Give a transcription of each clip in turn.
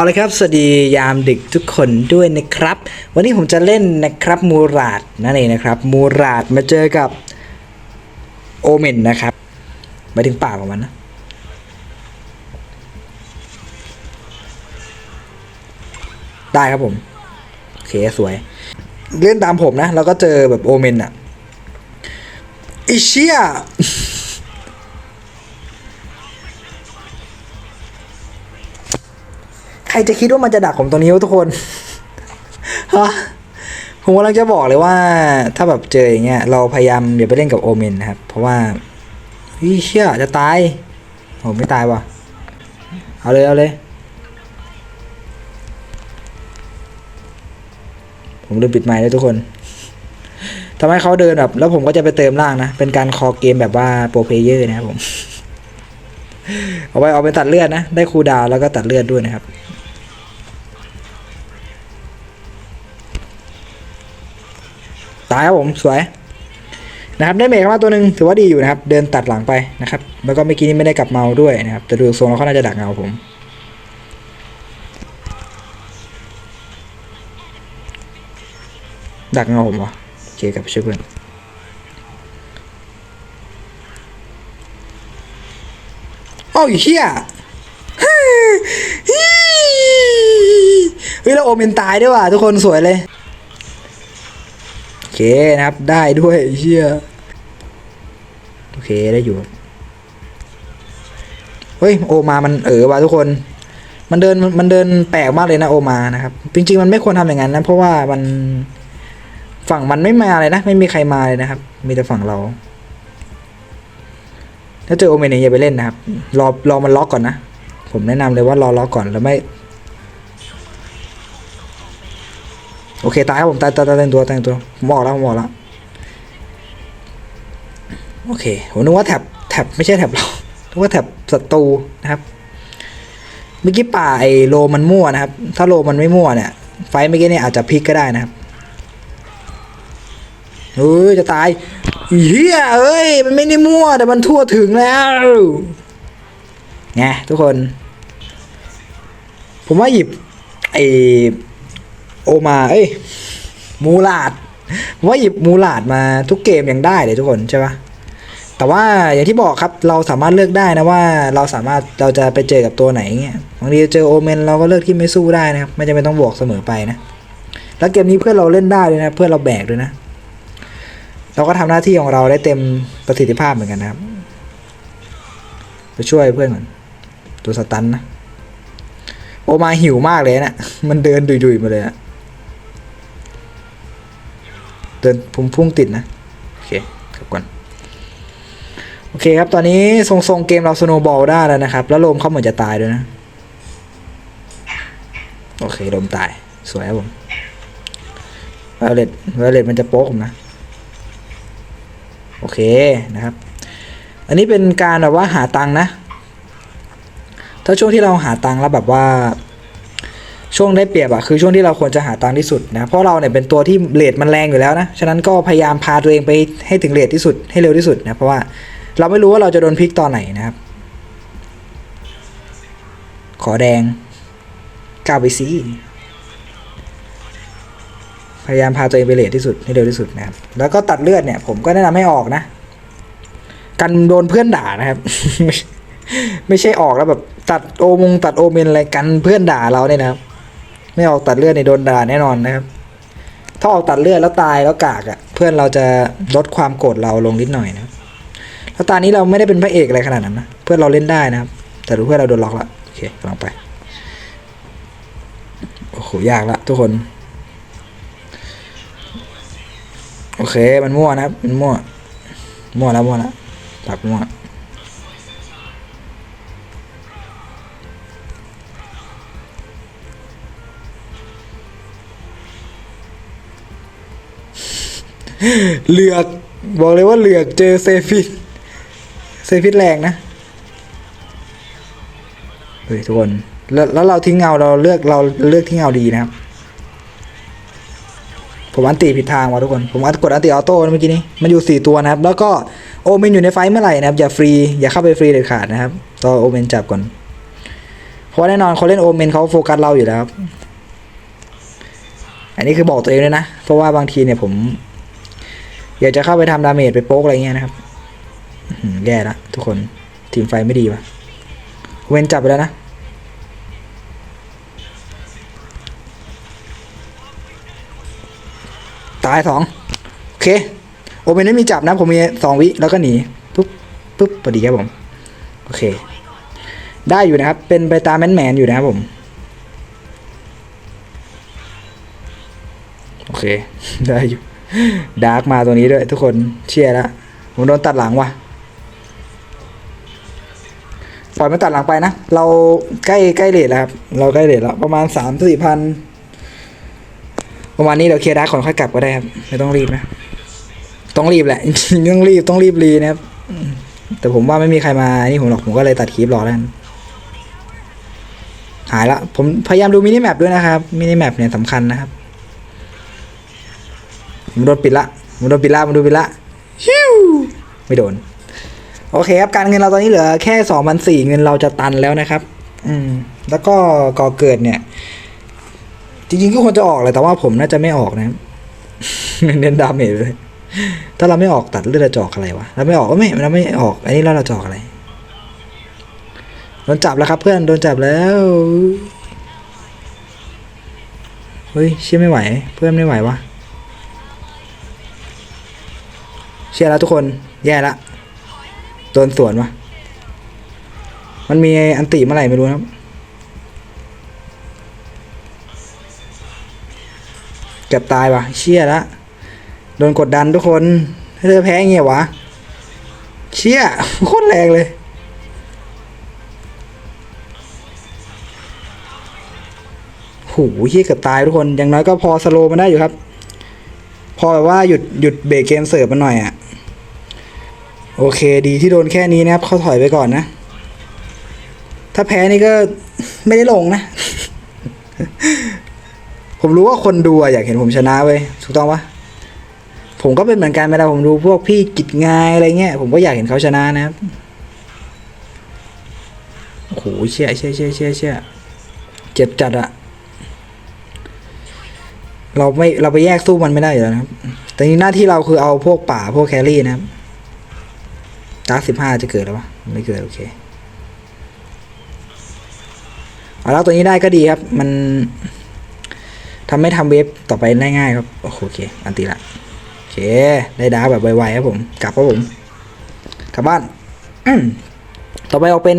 เอาละครับ สวัสดียามดึกทุกคนด้วยนะครับ วันนี้ผมจะเล่นนะครับมูราดนั่นเองนะครับ มูราดมาเจอกับโอเมนนะครับมาถึงป่าของมันนะได้ครับผม โอเคสวย เล่นตามผมนะ แล้วก็เจอแบบโอเมนอะไอเชี่ย ใครจะคิดว่ามันจะดักผมตรงนี้วะทุกคนฮะผมกำลังจะบอกเลยว่า ถ้าแบบเจออย่างเงี้ยเราพยายามอย่าไปเล่นกับโอเมนนะครับ เพราะว่าเฮ้ยเชี่ยจะตายโอไม่ตายว่ะเอาเลยเอาเลย ผมลืมปิดไมค์แล้วทุกคนทำให้เขาเดินแบบ แล้วผมก็จะไปเติมล่างนะ เป็นการคอเกมแบบว่าโปรเพเยอร์นะครับผม เอาไปเอาไปตัดเลือดนะ ได้คูดาวแล้วก็ตัดเลือดด้วยนะครับ ตายครับผมสวยนะครับได้เมฆมาตัวหนึ่งถือว่าดีอยู่นะครับ เดินตัดหลังไปนะครับแล้วก็เมื่อกี้นี้ไม่ได้กลับเมาด้วยนะครับ แต่ดูทรงแล้วเขาน่าจะดักเงาผมดักเงาผมวะโอเคกับไปช่วยเพื่อนโอ้ยเฮียเฮ้ยแล้วโอเมนตายด้วยว่ะทุกคนสวยเลย เคนะครับได้ด้วยเชี่ยโอเคได้อยู่เฮ้ยโอมามันเออว่ะทุกคน มันเดินมันเดินแปลกมากเลยนะโอมานะครับ จริง ๆ มันไม่ควรทำอย่างนั้นนะเพราะว่ามันฝั่งมันไม่มาเลยนะ ไม่มีใครมาเลยนะครับ มีแต่ฝั่งเรา ถ้าเจอโอเมนเนี่ยอย่าไปเล่นนะครับ รอรอมันล็อกก่อนนะ ผมแนะนำเลยว่ารอล็อกก่อนแล้วไม่ โอเคตายครับผมตายตายตายแต่งตัวแต่งตัวผมบอกแล้วผมบอกแล้วโอเคผมนึกว่าแท็บแท็บไม่ใช่แท็บเรานึกว่าแท็บศัตรูนะครับเมื่อกี้ป่าไอโลมันมั่วนะครับ ถ้าโลมันไม่มั่วเนี่ย ไฟเมื่อกี้เนี่ยอาจจะพลิกก็ได้นะครับเฮ้ยจะตายเฮียเอ้ยมันไม่ได้มั่วแต่มันทั่วถึงแล้วไงทุกคน ผมว่าหยิบไอ มาเอ้ยมูลาดว่าหยิบมูลาดมาทุกเกมยังได้เลยทุกคนใช่ปะแต่ว่าอย่างที่บอกครับเราสามารถเลือกได้นะว่าเราสามารถเราจะไปเจอกับตัวไหนเงี้ยบางทีเจอโอเมนเราก็เลือกที่ไม่สู้ได้นะครับไม่จำเป็นต้องบวกเสมอไปนะแล้วเกมนี้เพื่อนเราเล่นได้เลยนะเพื่อนเราแบกด้วยนะ เราก็ทำหน้าที่ของเราได้เต็มประสิทธิภาพเหมือนกันนะครับไปช่วยเพื่อนก่อนตัวสตันนะโอมาหิวมากเลยนะมันเดินดุยๆมาเลยอะ เดินผมพุ่งติดนะ โอเคครับก่อน โอเคครับ ตอนนี้ทรงๆเกมเราสโนบอลได้แล้วนะครับ แล้วลมเขาเหมือนจะตายด้วยนะ โอเคลมตาย สวยครับผมว o เลตว o เลตมันจะโป๊กผมนะ โอเคนะครับ อันนี้เป็นการแบบว่าหาตังนะ ถ้าช่วงที่เราหาตังแล้วแบบว่า ช่วงได้เปรียบอะคือช่วงที่เราควรจะหาตังค์ที่สุดนะเพราะเราเนี่ยเป็นตัวที่เลทมันแรงอยู่แล้วนะฉะนั้นก็พยายามพาตัวเองไปให้ถึงเลทที่สุดให้เร็วที่สุดนะเพราะว่าเราไม่รู้ว่าเราจะโดนพลิกตอนไหนนะครับ ขอแดงก้าวไปซีพยายามพาตัวเองไปเลทที่สุดให้เร็วที่สุดนะครับ แล้วก็ตัดเลือดเนี่ย ผมก็แนะนำให้ออกนะกันโดนเพื่อนด่านะครับไม่ไม่ใช่ออกแล้วแบบตัดโอมงตัดโอเมนอะไรกันเพื่อนด่าเราเนี่ยนะครับ ไม่ออกตัดเลือดในโดนด่าแน่นอนนะครับ ถ้าออกตัดเลือดแล้วตายแล้วกากอะ่ะ เพื่อนเราจะลดความโกรธเราลงนิดหน่อยนะแล้วตอนนี้เราไม่ได้เป็นพระเอกอะไรขนาดนั้นนะเพื่อนเราเล่นได้นะครับ แต่ดูเพื่อนเราโดนล็อกละโอเคลองไปโอ้โหยากละทุกคน โอเคมันมั่วนะครับมันมั่วมั่วแล้วมั่วแล้วปักมั่ว เหลือกบอกเลยว่าเหลือกเจอเซฟิตเซฟิตแรงนะเฮ้ยทุกคนแล้วแล้วเราทิ้งเงาเราเลือกเราเลือกที่เงาดีนะครับ ผมอันตีผิดทางว่ะทุกคน ผมอัดกดอันตีออโต้เมื่อกี้นี้ มันอยู่สี่ตัวนะครับ แล้วก็โอเมนอยู่ในไฟเมื่อไหร่นะครับ อย่าฟรีอย่าเข้าไปฟรีเด็ดขาดนะครับรอโอเมนจับก่อน เพราะแน่นอนคนเล่นโอเมนเขาโฟกัสเราอยู่แล้วครับ อันนี้คือบอกตัวเองเลยนะ เพราะว่าบางทีเนี่ยผม อยากจะเข้าไปทำดาเมจไปโป๊กอะไรเงี้ยนะครับแย่ละทุกคนทีมไฟไม่ดีวะเวนจับไปแล้วนะ ตายสองโอเค โอเมนไม่มีจับนะ ผมมีสองวิ แล้วก็หนีปุ๊บปุ๊บพอดีครับผม โอเค ได้อยู่นะครับ เป็นไปตามแมนแมนๆอยู่นะครับผม โอเค ได้อยู่ ดาร์กมาตัวนี้ด้วยทุกคนเชียร์แล้วผมโดนตัดหลังว่ะปล่อยมันตัดหลังไปนะ เราใกล้ใกล้เลทแล้วครับเราใกล้เลทแล้วประมาณสามสี่พันประมาณนี้เดี๋ยวเคลียร์ดาร์กก่อนค่อยกลับก็ได้ครับไม่ต้องรีบนะต้องรีบแหละจริงต้องรีบต้องรีบรีนะครับแต่ผมว่าไม่มีใครมานี่ผมหรอกผมก็เลยตัดคลิปรอแล้วหายละผมพยายามดูมินิแมปด้วยนะครับมินิแมปเนี่ยสำคัญนะครับ ผมโดนปิดละผมโดนปิดละผมโดนปิดละฮิวไม่โดน โอเคครับการเงินเราตอนนี้เหลือแค่สองพันสี่เงินเราจะตันแล้วนะครับ อืม แล้วก็ก่อเกิดเนี่ย จริงๆก็ควรจะออกเลยแต่ว่าผมน่าจะไม่ออกนะครับเน้นดาเมจเลยถ้าเราไม่ออกตัดเลือดเราจะออกอะไรวะเราไม่ออกก็ไม่เราไม่ออก อันนี้แล้วเราจะออกอะไรโดนจับแล้วครับเพื่อนโดนจับแล้วเฮ้ยเชื่อไม่ไหว เพื่อนไม่ไหววะ เชื่อแล้วทุกคน แย่ละโดนสวนวะมันมีอันติเมื่อไหร่ไม่รู้นะครับ เกือบตายวะเชี่ยละโดนกดดันทุกคนให้เธอแพ้เงี้ยวะ เชี่ยโคตรแรงเลยโหเฮียเกือบตายทุกคน อย่างน้อยก็พอสโลว์มันได้อยู่ครับ พอแบบว่าหยุดหยุดเบรกเกมเสิร์ฟมันหน่อยอะ่ะ โอเคดีที่โดนแค่นี้นะครับ เขาถอยไปก่อนนะ ถ้าแพ้นี่ก็ไม่ได้ลงนะ ผมรู้ว่าคนดูอยากเห็นผมชนะเว้ยถูกต้องปะผมก็เป็นเหมือนกันเวลาผมดูพวกพี่กิจงายอะไรเงี้ยผมก็อยากเห็นเขาชนะนะครับโอ้โหเชี่ยเชี่ยเชี่ยเชี่ยเชี่ยเจ็บจัดอะเราไม่เราไปแยกสู้มันไม่ได้อยู่แล้วนะครับ แต่นี่หน้าที่เราคือเอาพวกป่าพวกแครี่นะครับ ดาร์กสิบห้าจะเกิดแล้วปะไม่เกิดโอเคเอาแล้วตัวนี้ได้ก็ดีครับ มันทำให้ทำเวฟต่อไปได้ง่ายครับ โอเค อันตีละ โอเค ได้ดาแบบไวๆครับผม กลับครับผม กลับบ้าน ต่อไปเอาเป็น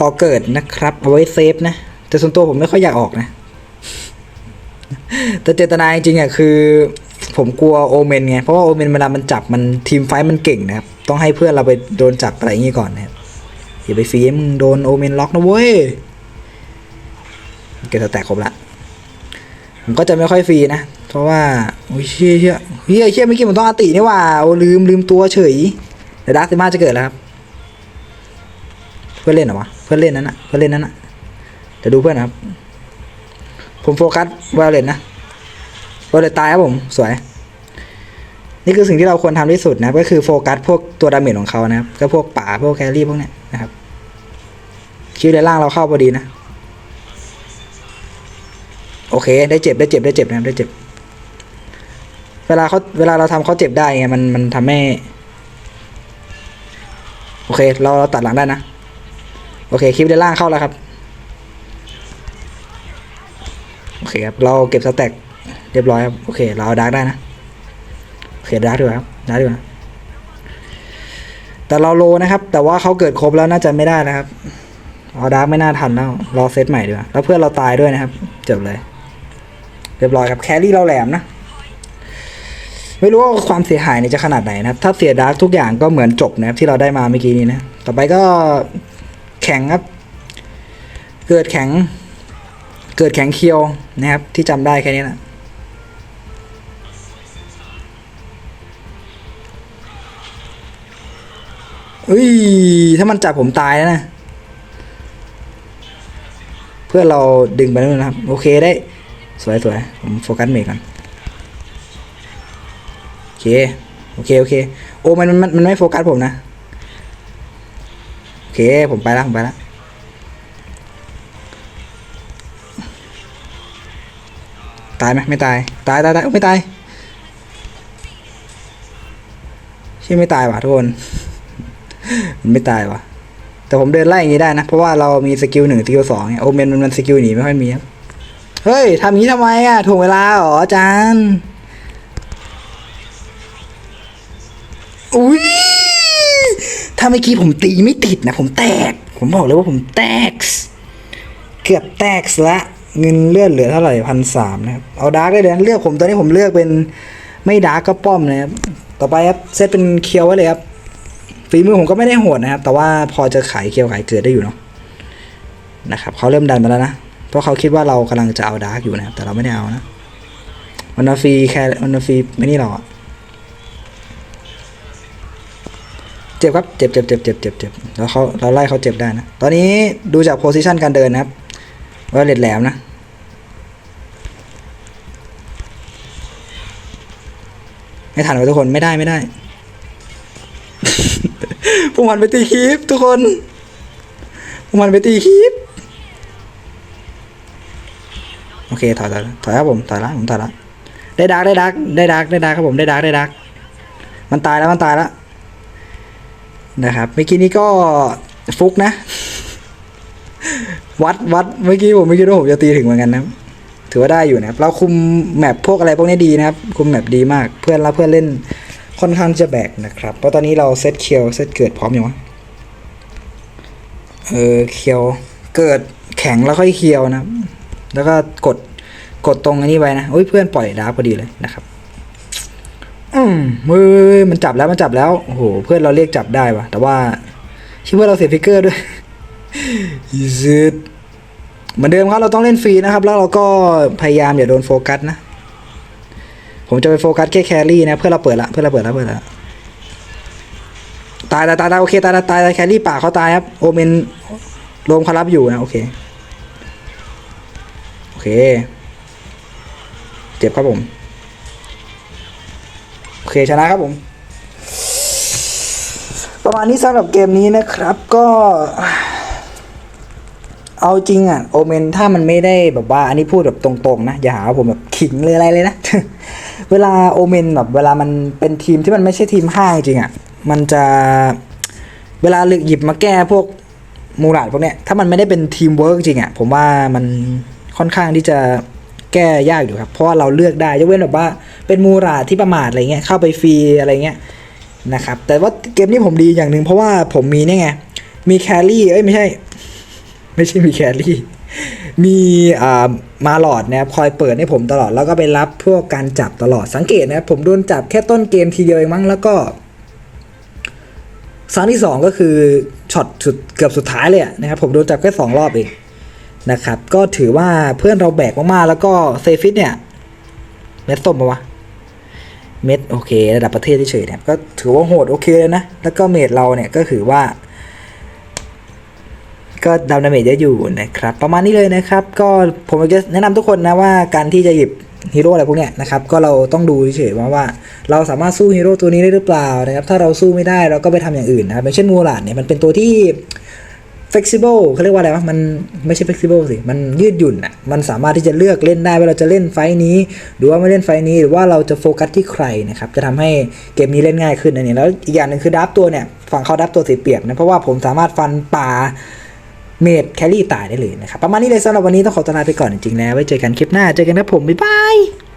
ก่อเกิดนะครับ เอาไว้เซฟนะ แต่ส่วนตัวผมไม่ค่อยอยากออกนะ แต่เจตนาจริงๆอะคือ ผมกลัวโอเมนไง เพราะว่าโอเมนเวลามันจับมันทีมไฟมันเก่งนะครับ ต้องให้เพื่อนเราไปโดนจับอะไรอย่างงี้ก่อนนะครับอย่าไปฟรีมึงโดนโอเมนล็อกนะเว้ยเกตแตกครบละผมก็จะไม่ค่อยฟรีนะ เพราะว่าโอ้ยเชี่ยเชี่ยเฮียเชี่ยเมื่อกี้ผมต้องอตินี่ว่าโอ้ลืมลืมตัวเฉยเดี๋ยวดักซิมาจะเกิดแล้วครับ เพื่อนเล่นหรอวะเพื่อนเล่นนั้นนะเพื่อนเล่นนั้นนะเดี๋ยวดูเพื่อนนะครับ ผมโฟกัสวาเลนนะ วาเลนตายครับผม สวย นี่คือสิ่งที่เราควรทำที่สุดนะ ก็คือโฟกัสพวกตัวดาเมจของเขานะครับ ก็พวกป่าพวกแครี่พวกเนี้ยนะครับ คิวในล่างเราเข้าพอดีนะ โอเค ได้เจ็บได้เจ็บได้เจ็บนะครับได้เจ็บ เวลาเขาเวลาเราทำเขาเจ็บได้ไงมันมันทำให้ โอเค เราเราตัดหลังได้นะ โอเคคลิปด้านล่างเข้าแล้วครับ โอเคครับ เราเก็บสแต็ก เรียบร้อยครับโอเคเราเอาดาร์กได้นะโอเคดาร์กดีกว่าครับดาร์กดีกว่าแต่เราโลนะครับ แต่ว่าเขาเกิดครบแล้วน่าจะไม่ได้นะครับเอาดาร์กไม่น่าทันแล้วรอเซตใหม่ดีกว่าแล้วเพื่อนเราตายด้วยนะครับจบเลย เรียบร้อยครับแครี่เราแหลมนะไม่รู้ว่าความเสียหายเนี่ยจะขนาดไหนนะครับ ถ้าเสียดาร์กทุกอย่างก็เหมือนจบนะครับที่เราได้มาเมื่อกี้นี้นะ ต่อไปก็แข็งครับ เกิดแข็ง เกิดแข็งเคียวนะครับ ที่จำได้แค่นี้แหละ อุ้ย ถ้ามันจับผมตายแล้วนะ เพื่อเราดึงไปนู่นนะครับ โอเคได้ สวยสวยผมโฟกัสเมกก่อน โอเค โอเค โอเค โอ้มันมันมันไม่โฟกัสผมนะ โอเค ผมไปแล้วผมไปแล้วตายไหมไม่ตาย ตายตายตายไม่ตายใช่ไม่ตายว่ะทุกคน มันไม่ตายวะแต่ผมเดินไล่อย่างนี้ได้นะ เพราะว่าเรามีสกิลหนึ่งสกิลสองเนี่ยโอเมนมันมันสกิลหนีไม่ค่อยมีครับเฮ้ยทำอย่างนี้ทำไมอะถ่วงเวลาเหรออาจารย์อุ้ยถ้าเมื่อกี้ผมตีไม่ติดนะ ผมแตก ผมบอกเลยว่าผมแตก เกือบแตกละเงินเลือดเหลือเท่าไหร่พันสามนะครับ เอาดาร์กได้เลยนะเลือกผมตอนนี้ผมเลือกเป็นไม่ดาร์กก็ป้อมนะครับ ต่อไปครับเซตเป็นเคียวไว้เลยครับ ฝีมือผมก็ไม่ได้โหดนะครับ แต่ว่าพอจะขายเคียวขายเกิดได้อยู่เนาะนะครับเขาเริ่มดันมาแล้วนะ เพราะเขาคิดว่าเรากำลังจะเอาดาร์กอยู่นะครับ แต่เราไม่ได้เอานะมันฟรีแค่มันฟรีไม่นี่หรอกเจ็บครับเจ็บเจ็บเจ็บเจ็บเจ็บเจ็บแล้วเขาเราไล่เขาเจ็บได้นะ ตอนนี้ดูจากโพซิชันการเดินนะครับว่าเล็ดแหลมนะไม่ทันไว้ทุกคนไม่ได้ไม่ได้ พวกมันไปตีคลิปทุกคนพวกมันไปตีคลิป โอเคถอยถอยถอยครับผมถอยละผมถอยละได้ดักได้ดักได้ดักได้ดักครับผมได้ดักได้ดักมันตายแล้วมันตายแล้วนะครับเมื่อกี้นี้ก็ฟุกนะ วัดวัดเมื่อกี้ผมไม่คิดว่าผมจะตีถึงเหมือนกันนะถือว่าได้อยู่นะครับเราคุมแมปพวกอะไรพวกนี้ดีนะครับ คุมแมปดีมากเพื่อนเราเพื่อนเล่น ค่อนข้างจะแบกนะครับเพราะตอนนี้เราเซตเคียวเซตเกิดพร้อมอยู่วะเออเคียวเกิดแข็งแล้วค่อยเคียวนะ แล้วก็กดกดตรงอันนี้ไว้นะโอ้ยเพื่อนปล่อยดาร์พอดีเลยนะครับอืมมือมันจับแล้วมันจับแล้วโอ้โหเพื่อนเราเรียกจับได้วะแต่ว่าคิดว่าเราเสียฟิกเกอร์ด้วยอีซิดเหมือนเดิมครับเราต้องเล่นฟรีนะครับ แล้วเราก็พยายามอย่าโดนโฟกัสนะ ผมจะไปโฟกัสแค่แครี่นะเพื่อเราเปิดละเพื่อเราเปิดละเพื่อนละตายตายตายตายโอเคตายตายตายตายแครี่ป่าเขาตายครับโอเมนโรมเขารับอยู่นะโอเคโอเค เจ็บครับผมโอเคชนะครับผม ประมาณนี้สำหรับเกมนี้นะครับก็เอาจริงอะโอเมนถ้ามันไม่ได้แบบว่า อันนี้พูดแบบตรงๆนะ อย่าหาว่าผมแบบขิงเลยอะไรเลยนะ เวลาโอเมนแบบเวลามันเป็นทีมที่มันไม่ใช่ทีมห้างจริงอะมันจะเวลาหยิบมาแก้พวกมูราดพวกเนี้ยถ้ามันไม่ได้เป็นทีมเวิร์กจริงอะผมว่ามันค่อนข้างที่จะแก้ยากอยู่ครับ เพราะว่าเราเลือกได้ยกเว้นแบบว่าเป็นมูราดที่ประมาทอะไรเงี้ยเข้าไปฟรีอะไรเงี้ยนะครับแต่ว่าเกมนี้ผมดีอย่างหนึ่งเพราะว่าผมมีเนี่ยไงมีแครี่เอ้ยไม่ใช่ ไม่ใช่มีแครี่มีอ่า มาหลอดนะครับคอยเปิดให้ผมตลอดแล้วก็ไปรับพวกการจับตลอดสังเกตนะครับผมโดนจับแค่ต้นเกมทีเดียวเองมั้งแล้วก็ครั้งที่สองก็คือช็อตสุดเกือบสุดท้ายเลยนะครับผมโดนจับแค่สองรอบเองนะครับ ก็ถือว่าเพื่อนเราแบกมากๆ แล้วก็เซฟิตเนี่ย เม็ดส้มปะวะ เม็ดโอเค ระดับประเทศเฉยๆเนี่ยก็ถือว่าโหดโอเคเลยนะ แล้วก็เมดเราเนี่ยก็ถือว่า ก็ดาวนาเมจเยอะอยู่นะครับ ประมาณนี้เลยนะครับ ก็ผมจะแนะนำทุกคนนะว่าการที่จะหยิบฮีโร่อะไรพวกเนี้ยนะครับก็เราต้องดูเฉยๆว่าว่า เราสามารถสู้ฮีโร่ตัวนี้ได้หรือเปล่านะครับถ้าเราสู้ไม่ได้เราก็ไปทำอย่างอื่นนะครับอย่างเช่นมูลาดเนี่ยมันเป็นตัวที่ flexible เขาเรียกว่าอะไรวะมันไม่ใช่ flexible สิ มันยืดหยุ่นอะมันสามารถที่จะเลือกเล่นได้ว่าเราจะเล่นไฟนี้ หรือว่าไม่เล่นไฟนี้หรือว่าเราจะโฟกัสที่ใครนะครับจะทำให้เกมนี้เล่นง่ายขึ้นอันนี้แล้วอีกอย่างหนึ่งคือดับตัวเนี่ยฝั่งเขาดับตัวสีเปียบนะเพราะว่าผมสามารถฟันป่า เมดแครี่ตายได้เลยนะครับ ประมาณนี้เลยสำหรับวันนี้ต้องขอตัวลาไปก่อนจริงๆแล้วไว้เจอกันคลิปหน้าเจอกันครับผมบ๊ายบาย